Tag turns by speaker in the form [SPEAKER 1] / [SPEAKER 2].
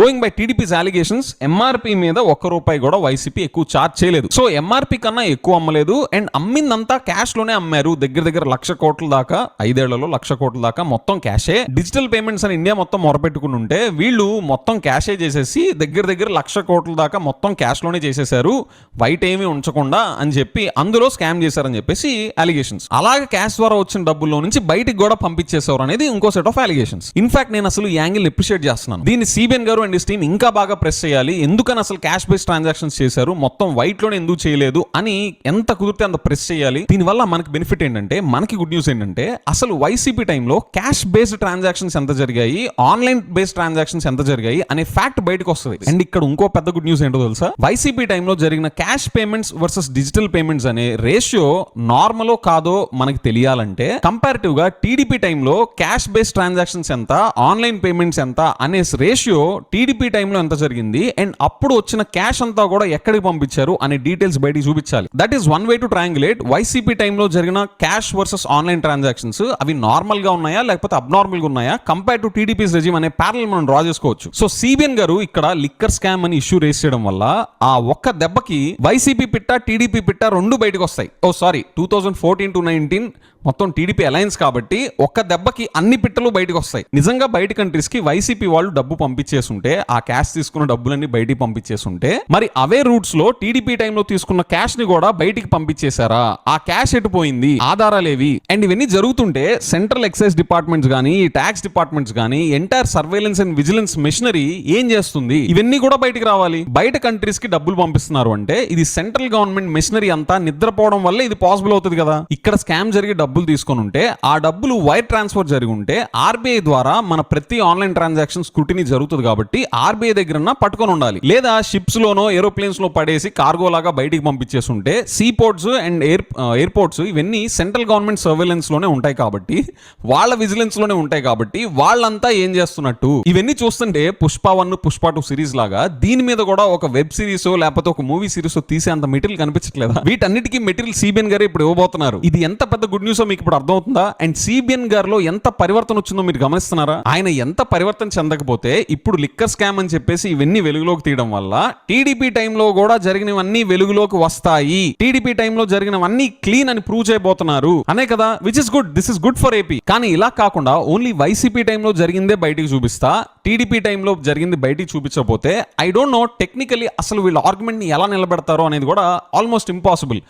[SPEAKER 1] Going by TDP's allegations MRP మీద ఒక్క రూపాయి కూడా వైసీపీ ఎక్కువ చార్జ్ చేయలేదు. సో ఎంఆర్పీ కన్నా ఎక్కువ అమ్మలేదు. అండ్ అమ్మిందంతా క్యాష్లోనే అమ్మారు. దగ్గర దగ్గర లక్ష కోట్ల దాకా ఐదేళ్ళలో లక్ష కోట్ల దాకా మొత్తం క్యాషే డిజిటల్ పేమెంట్స్ అని ఇండియా మొత్తం మొరపెట్టుకుని ఉంటే వీళ్ళు మొత్తం క్యాషే చేసేసి దగ్గర దగ్గర లక్ష కోట్ల దాకా మొత్తం క్యాష్లోనే చేసేసారు వైట్ ఏమీ ఉంచకుండా అని చెప్పి అందులో స్కామ్ చేశారని చెప్పేసి అలిగేషన్స్ అలాగే క్యాష్ ద్వారా వచ్చిన డబ్బుల్లో నుంచి బయటికి కూడా పంపించేశారు అనేది ఇంకో సెట్ ఆఫ్ అలిగేషన్స్ ఇన్ఫాక్ట్ నేను అసలు ఈ యాంగిల్ ఎప్రిషియేట్ చేస్తున్నాను. దీన్ని సిబిఎన్ గారు అండ్ టీమ్ ఇంకా బాగా ప్రెస్ చేయాలి. ఎందుకని అసలు క్యాష్ బేస్ ట్రాన్సాక్షన్స్ చేశారు? మొత్తం వైట్లోనే ఎందుకు చేయలేదు? అని ఎంత కుదిరితే అంత ప్రెస్ చేయాలి. దీనివల్ల మనకి బెనిఫిట్ ఏంటంటే మనకి గుడ్ న్యూస్ ఏంటంటే అసలు వైసీపీ టైంలో క్యాష్ బేస్డ్ ట్రాన్సాక్షన్స్ ఎంత జరిగాయి? ఆన్లైన్ బేస్డ్ ట్రాన్సాక్షన్స్ ఎంత జరిగాయి? అనే ఫ్యాక్ట్ బయటకు వస్తుంది. అండ్ ఇక్కడ ఇంకో పెద్ద గుడ్ న్యూస్ ఏంటో తెలుసా? వైసీపీ టైంలో జరిగిన cash payments versus digital payments అనే రేషియో నార్మలో కాదో మనకి తెలియాలంటే కంపారిటివ్గా టీడీపీ టైంలో క్యాష్ బేస్డ్ ట్రాన్సాక్షన్స్ ఎంత? ఆన్లైన్ పేమెంట్స్ ఎంత? అనే రేషియో టీడీపీ టైంలో ఎంత జరిగింది? అండ్ అప్పుడు వచ్చిన క్యాష్ అంతా కూడా ఎక్కడికి పంపించారు అనే డీటెయిల్స్ బయటికి చూపించాలి. That is one way to triangulate YCP టైంలో జరిగిన క్యాష్ వర్సెస్ ఆన్లైన్ ట్రాన్సాక్షన్స్ అవి నార్మల్గా ఉన్నాయా? లేకపోతే అబ్నార్మల్గా ఉన్నాయా? కంపేర్ టు టీడీపీస్ రెజిమ్ అనే ప్యారల్ మనం డ్రా చేసుకోవచ్చు. సో సిబిఎన్ గారు ఇక్కడ లిక్కర్ స్కామ్ అని ఇష్యూ రేస్ చేయడం వల్ల ఆ ఒక్క దెబ్బకి వైసీపీ పిట్ట టీడీపీ పిట్ట రెండు బయటకు వస్తాయి. ఓ sorry two thousand fourteen to nineteen మొత్తం టీడీపీ అలయన్స్ కాబట్టి ఒక్క దెబ్బకి అన్ని పిట్టలు బయటకు వస్తాయి. నిజంగా బయట కంట్రీస్కి వైసీపీ వాళ్ళు డబ్బు పంపించేసి ఉంటే ఆ క్యాష్ తీసుకున్న డబ్బులన్నీ బయటికి ఉంటే మరి అవే రూట్స్లో టీడీపీ టైంలో తీసుకున్న క్యాష్ని కూడా బయటికి పంపించేశారా? ఆ క్యాష్ ఎటుపోయింది ఆధారాలేవి? అండ్ ఇవన్నీ జరుగుతుంటే సెంట్రల్ ఎక్సైజ్ డిపార్ట్మెంట్స్ కానీ ట్యాక్స్ డిపార్ట్మెంట్స్ కానీ entire surveillance and vigilance machinery ఏం చేస్తుంది? ఇవన్నీ కూడా బయటికి రావాలి. బయట కంట్రీస్కి డబ్బులు పంపిస్తున్నారు అంటే ఇది సెంట్రల్ గవర్నమెంట్ మిషనరీ అంతా నిద్రపోవడం వల్ల ఇది పాసిబుల్ అవుతుంది కదా? ఇక్కడ స్కామ్ జరిగి డబ్బులు తీసుకొని ఉంటే ఆ డబ్బులు వైర్ ట్రాన్స్ఫర్ జరిగి ఉంటే ఆర్బీఐ ద్వారా మన ప్రతి ఆన్లైన్ ట్రాన్సాక్షన్ స్క్రూటినీ జరుగుతుంది కాబట్టి ఆర్బీఐ దగ్గర పట్టుకొని ఉండాలి. లేదా షిప్స్ లోనో ఏరోప్లేన్స్లో పడేసి కార్గో లాగా బయటికి పంపించేస్తుంటే ఉంటే సీపోర్ట్స్ అండ్ ఎయిర్ ఎయిర్పోర్ట్స్ ఇవన్నీ సెంట్రల్ గవర్నమెంట్ సర్వేలెన్స్లోనే ఉంటాయి కాబట్టి వాళ్ళ విజిలెన్స్లోనే ఉంటాయి కాబట్టి వాళ్ళంతా ఏం చేస్తున్నట్టు? ఇవన్నీ చూస్తుంటే Pushpa one Pushpa two series లాగా దీని మీద కూడా ఒక వెబ్ సిరీస్ లేకపోతే ఒక మూవీ సిరీస్ తీసే అంత మెటీరియల్ కనిపించట్లేదా? వీటన్నిటికీ మెటీరియల్ సిబిఎన్ గారు ఇప్పుడు ఇవ్వబోతున్నారు. ఇది ఎంత పెద్ద గుడ్ న్యూస్ మీకు ఇప్పుడు అర్థమవుతుందా? అండ్ సిబిఎన్ గారిలో ఎంత పరివర్తన వచ్చిందో మీరు గమనిస్తున్నారా? ఆయన ఎంత పరివర్తన చెందకపోతే ఇప్పుడు లిక్కర్ స్కామ్ అని చెప్పేసి ఇవన్నీ వెలుగులోకి తీయడం వల్ల టీడీపీ టైంలో కూడా జరిగినవన్నీ వెలుగులోకి వస్తాయి. టీడీపీ టైంలో జరిగినవన్నీ క్లీన్ అని ప్రూవ్ చేయబోతున్నారు. అనే కదా which is good this is good for AP కానీ ఇలా కాకుండా ఓన్లీ వైసీపీ టైంలో జరిగిందే బయటికి చూపిస్తా. టీడీపీ టైంలో జరిగింది బయటికి చూపించకపోతే ఐ డోంట్ నో టెక్నికలీ అసలు వీళ్ళ ఆర్గ్యుమెంట్ని ఎలా నిలబెడతారో అనేది కూడా ఆల్మోస్ట్ ఇంపాసిబుల్